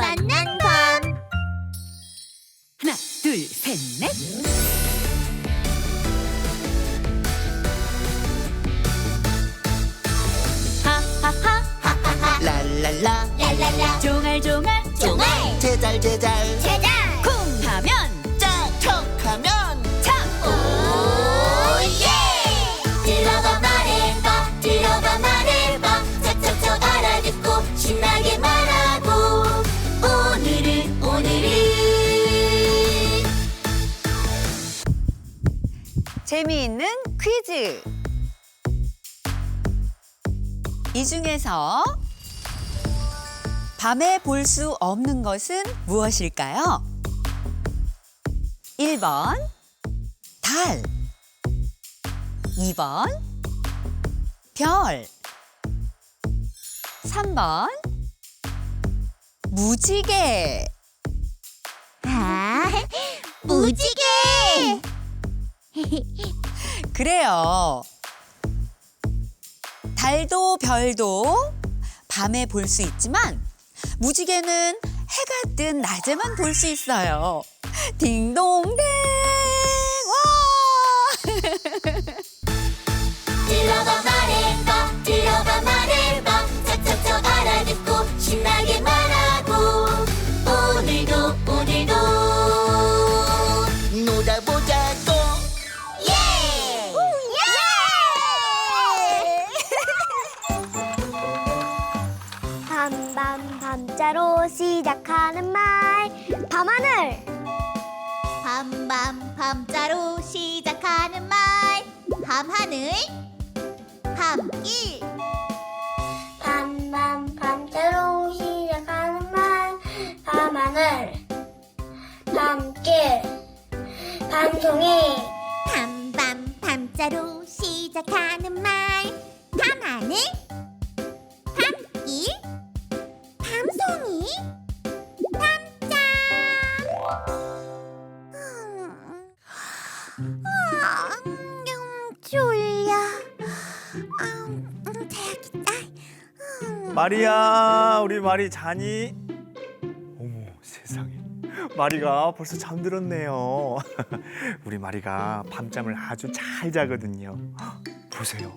위로받는 밤 하나, 둘, 셋, 넷. 하하하, 랄랄라. 랄랄라. 종알종알, 종알. 제잘 제잘 재미있는 퀴즈. 이 중에서 밤에 볼 수 없는 것은 무엇일까요? 1번 달 2번 별 3번 무지개 아 무지개 그래요. 달도 별도 밤에 볼 수 있지만 무지개는 해가 뜬 낮에만 볼 수 있어요. 딩동댕! 밤밤 밤자로 시작하는 말. 밤하늘. 밤밤 밤자로 시작하는 말. 밤하늘. 밤일 밤밤 밤자로 시작하는 말. 밤하늘. 밤길. 밤송이. 밤밤 밤자로 시작하는 말. 밤하늘 마리야, 우리 마리 자니? 어머, 세상에. 마리가 벌써 잠들었네요. 우리 마리가 밤잠을 아주 잘 자거든요. 헉, 보세요.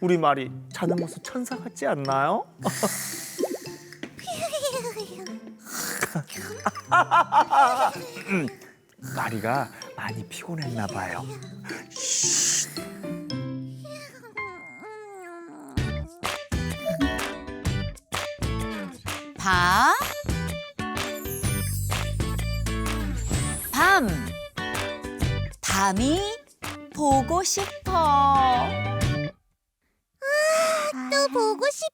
우리 마리 자는 모습 천사 같지 않나요? 음, 마리가 많이 피곤했나 봐요. 밤밤 밤이 보고 싶어 또 보고 싶다.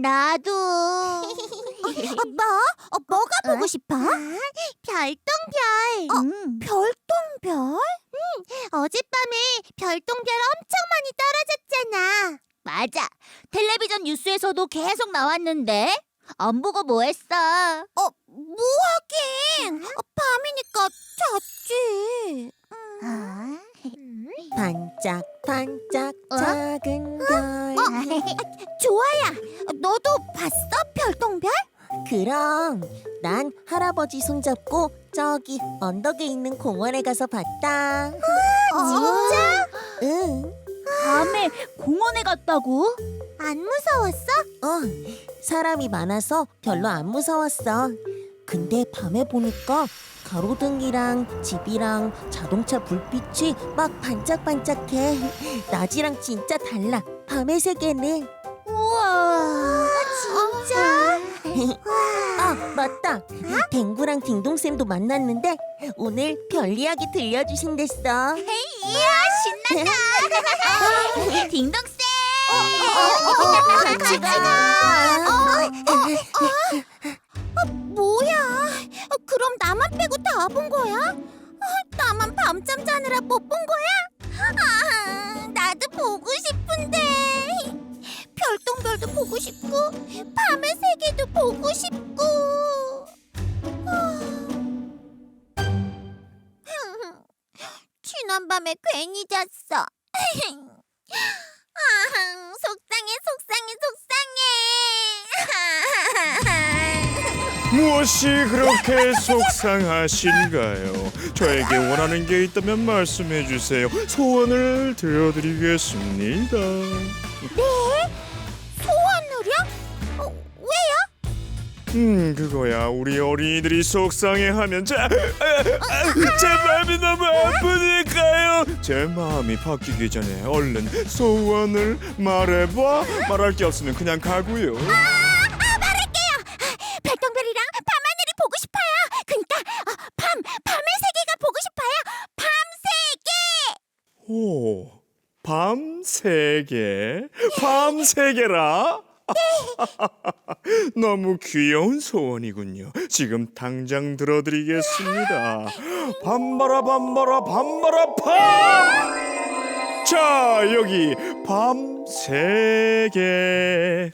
나도. 뭐? 어, 뭐가 보고 싶어? 별똥별. 어, 별똥별? 응. 어젯밤에 별똥별 엄청 많이 떨어졌잖아. 맞아. 텔레비전 뉴스에서도 계속 나왔는데. 안 보고 뭐 했어? 어, 뭐 하긴. 밤이니까 잤지. 반짝반짝 어? 작은 별 좋아야. 너도 봤어? 별똥별? 그럼 난 할아버지 손잡고 저기 언덕에 있는 공원에 가서 봤다 진짜? 응, 밤에 공원에 갔다고? 안 무서웠어? 어 사람이 많아서 별로 안 무서웠어. 근데 밤에 보니까 가로등이랑 집이랑 자동차 불빛이 막 반짝반짝해. 낮이랑 진짜 달라. 밤의 세계는. 우와 진짜? 아 맞다. 댕구랑 딩동쌤도 만났는데 오늘 별 이야기 들려주신댔어. 이야 신난다. 딩동쌤 같이 가 어, 뭐야 어, 그럼 나만 빼고 다 본 거야? 어, 나만 밤잠 자느라 못 본 거야? 아, 나도 보고 싶은데 별똥별도 보고 싶고 밤의 세계도 보고 싶고 지난밤에 괜히 잤어 아, 속상해 속상해 속상해 무엇이 그렇게 속상하신가요? 저에게 원하는 게 있다면 말씀해 주세요. 소원을 들어드리겠습니다. 소 음, 그거야. 우리 어린이들이 속상해하면 제, 아, 아, 제 마음이 너무 아프니까요. 제 마음이 바뀌기 전에 얼른 소원을 말해봐. 말할 게 없으면 그냥 가고요. 아, 아 말할게요. 아, 별똥별이랑 밤하늘이 보고 싶어요. 그러니까 어, 밤 밤의 세계가 보고 싶어요. 밤 세계. 오, 밤세 개, 밤세 개라. 너무 귀여운 소원이군요. 지금 당장 들어드리겠습니다. 밤바라 밤바라 밤바라 밤. 자 여기 밤 세 개. 세계?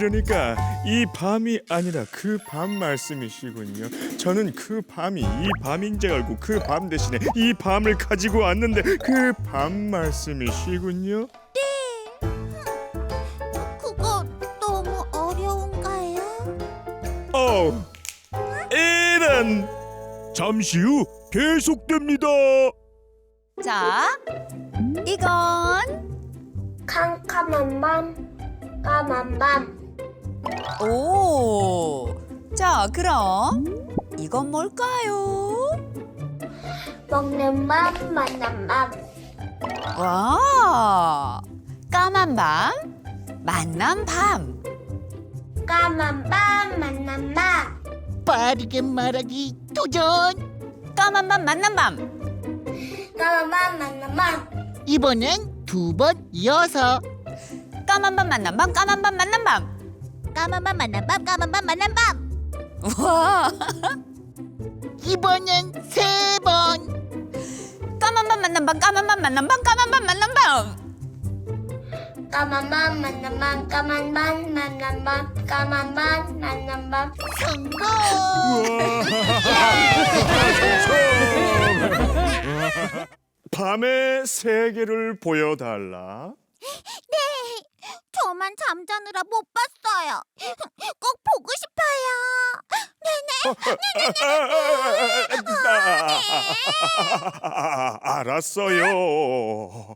그러니까 이 밤이 아니라 그 밤 말씀이시군요. 저는 그 밤이 이 밤인 줄 알고 그 밤 대신에 이 밤을 가지고 왔는데 그 밤 말씀이시군요. 그거 너무 어려운가요? 어, 이런 잠시 후 계속됩니다. 자, 이건 캄캄한 밤 까만 밤 오. 자, 그럼 이건 뭘까요? 먹는 밤 만난 밤 와. 까만 밤, 만남 밤. 까만 밤 만난 밤 빠르게 말하기 도전 까만 밤, 만남 밤. 까만 밤 만난 밤 이번엔 두 번 이어서 까만 밤, 만남 밤, 까만 밤, 만남 밤. 까만 밤 만난 밤, 까만 밤 만난 밤. 와. 이번엔 세 번 까만 밤, 만남 밤, 까만 밤, 만남 밤, 까만 밤, 만남 밤. 까만 밤 만난 밤 까만 밤 만난 밤 까만 밤 만난 밤 성공 밤의 세계를 보여달라. 저만 잠자느라 못 봤어요. 꼭 보고 싶어요. 알았어요.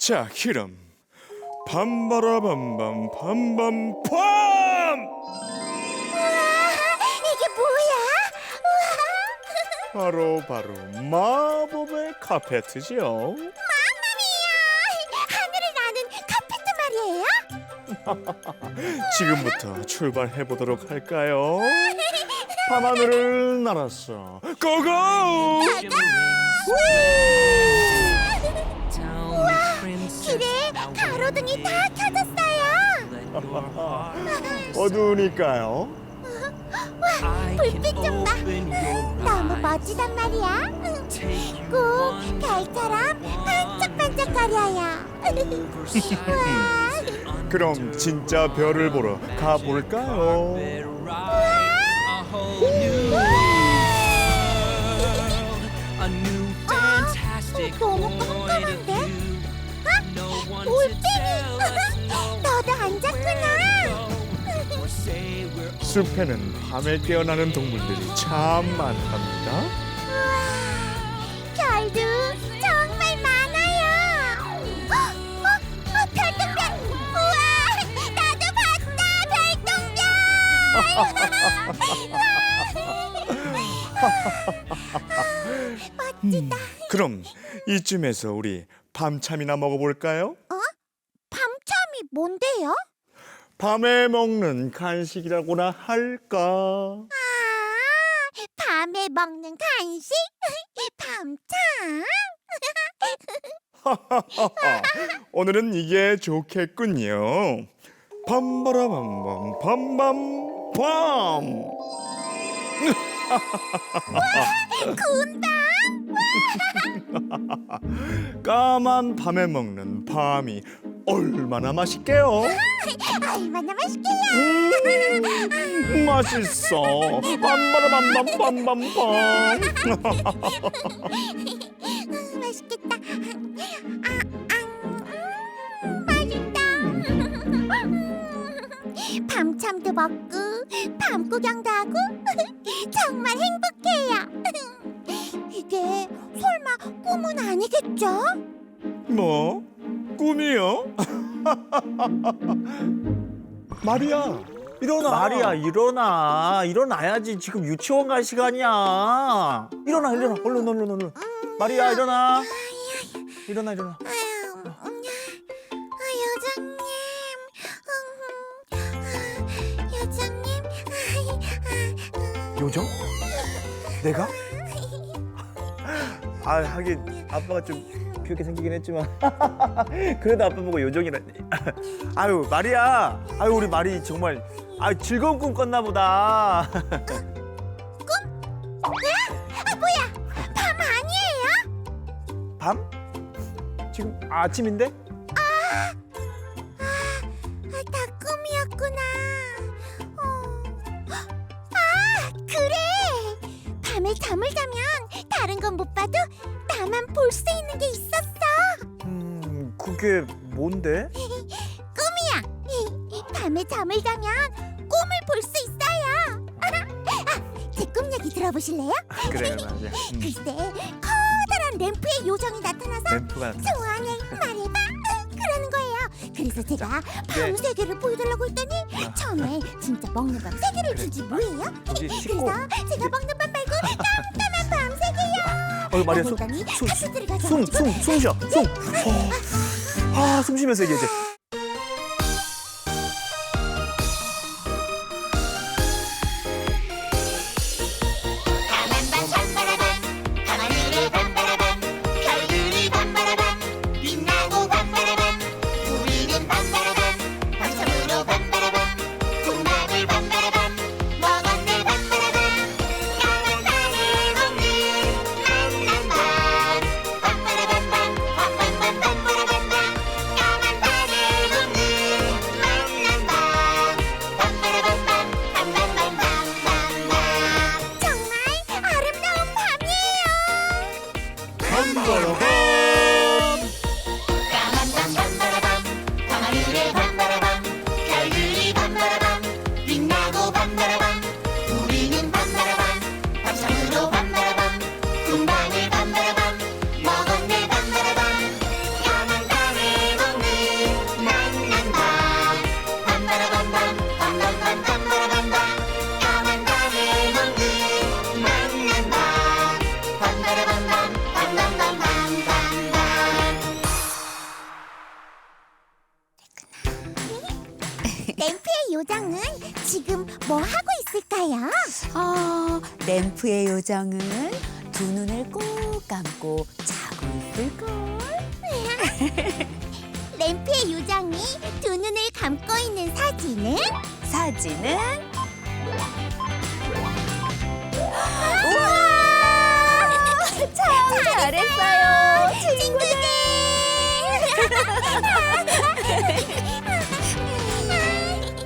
자, 그럼 밤바라밤밤 밤밤 밤 이게 뭐야? 바로 바로 마법의 카페트죠. 마마미야! 하늘을 나는 카페트 말이에요? 지금부터 출발해 보도록 할까요? 밤하늘을 날았어. 고고! 길에 가로등이 다 켜졌어요. 어두우니까요. 불빛 좀 봐. 너무 멋지단 말이야. 꼭 별처럼 반짝반짝거려요. 와, 그럼 진짜 별을 보러 가볼까요? New fantastic 너무 깜깜한데? to 올빼미. 너도 앉았구나. 숲에는 밤에 깨어나는 동물들이 참 많답니다. 별도 정말 많아요. 어, 어, 어, 별똥별. 우와, 나도 봤다, 별똥별. 멋지다. 그럼 이쯤에서 우리 밤참이나 먹어볼까요? 밤참이 뭔데요? 밤에 먹는 간식이라고나 할까? 아, 밤에 먹는 간식? 밤참. 오늘은 이게 좋겠군요. 밤바라밤밤 밤밤 밤. 구운 밤. 까만 밤에 먹는 밤이 얼마나 맛있게요? 얼마나 맛있게요. 음, 맛있어. 빰바라밤밤밤밤밤. 음, 맛있겠다. 아, 아, 음, 맛있다. 밤참도 먹고 밤 구경도 하고 정말 행복해요. 이게 설마 꿈은 아니겠죠? 뭐? 꿈이요? 마리아, 일어나. 마리아, 일어나. 일어나야지. 지금 유치원 갈 시간이야. 일어나, 일어나. 얼른, 얼른, 얼른. 마리아, 일어나. 일어나, 일어나. 아유, 음, 아, 여장님, 음, 아, 여장님, 아, 요정? 내가? 아, 하긴 아빠가 좀 귀엽게 생기긴 했지만 그래도 아빠 보고 요정이라니. 아유, 마리아. 아유, 우리 마리 정말 아, 즐거운 꿈 꿨나 보다. 아 뭐야? 밤 아니에요? 밤? 지금 아침인데? 아, 다 꿈이었구나. 어. 아, 그래. 밤에 잠을 자면 다른 건 못 봐도 나만 볼 수 있는 게 있었어. 음, 그게 뭔데? 꿈이야. 밤에 잠을 자면 꿈을 볼 수 있어요. 아, 제 꿈 얘기 들어보실래요? 그래, 맞아. 음, 글쎄, 커다란 램프의 요정이 나타나서 램프가. 소원을 말해봐 그러는 거예요. 그래서 제가 네. 밤세 개를 보여달라고 했더니 처음에 진짜 먹는 밤 세 개를 주지 뭐예요? 그래서 제가 먹는 밤 어, 마리아 숨, 숨, 숨, 숨, 숨 쉬어. 숨. 어. 아, 숨 쉬면서 얘기해. 이제. 램프의 요정은 두 눈을 꼭 감고 자고 있을걸? 램프의 요정이 두 눈을 감고 있는 사진은? 사진은? 우와! 참 잘했어요, 친구들!